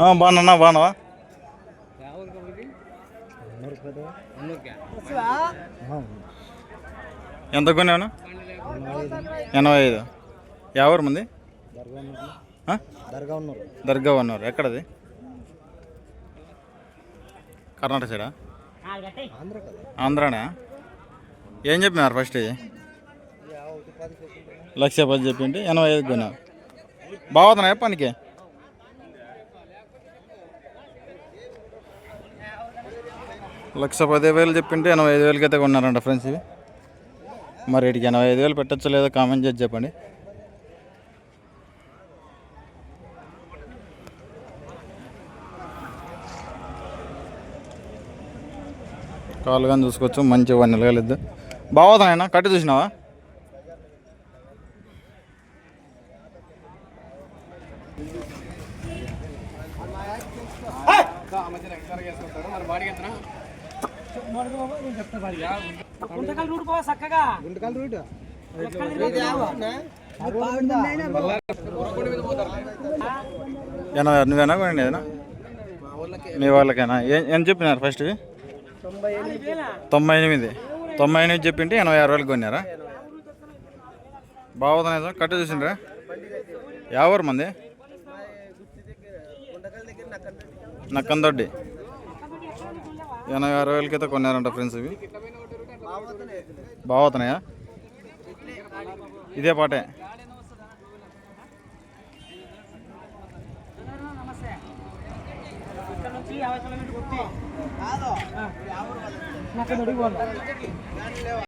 బాగున్నా బాగున్నావా? ఎంత కొన్నాను ఎనభై ఐదు. ఎవరు మంది? దర్గా ఉన్నారు దర్గా ఉన్నారు. ఎక్కడది? కర్ణాటక సైడా? ఆంధ్రానా? ఏం చెప్పినారు ఫస్ట్ లక్ష పది చెప్పింటే ఎనభై ఐదు కొన్నావు. బాగుతున్నాయా పనికి? లక్ష పది వేలు చెప్పింటే ఎనభై ఐదు వేలకి అయితే కొన్నారంట ఫ్రెండ్స్ ఇవి. మరి వీటికి ఎనభై ఐదు వేలు పెట్టచ్చు లేదో కామెంట్ చేసి చెప్పండి. కాలు కానీ చూసుకోవచ్చు మంచి వన్ నిలగలేదు బాగుతున్నాయన్నా కట్టి చూసినావా? గుంటకల్ రూట్ పోవా చక్కగా గుంటకల్ రూట్ నువ్వేనా కొనండి ఏదైనా? మీ వాళ్ళకేనా? ఏం ఏం చెప్పినారు ఫస్ట్ తొంభై ఎనిమిది. తొంభై ఎనిమిది చెప్పింటే ఎనభై ఆరు వేలకు కొన్నారా? బాగుతున్నాయి కట్ట చూసిండ్రా? యావరు మంది? నక్కందొడ్డి. ఎనభై ఆరు వేలకైతే కొన్నారంట ఫ్రెండ్స్ ఇవి. బాగుతున్నాయా ఇదే పాటే. నాకు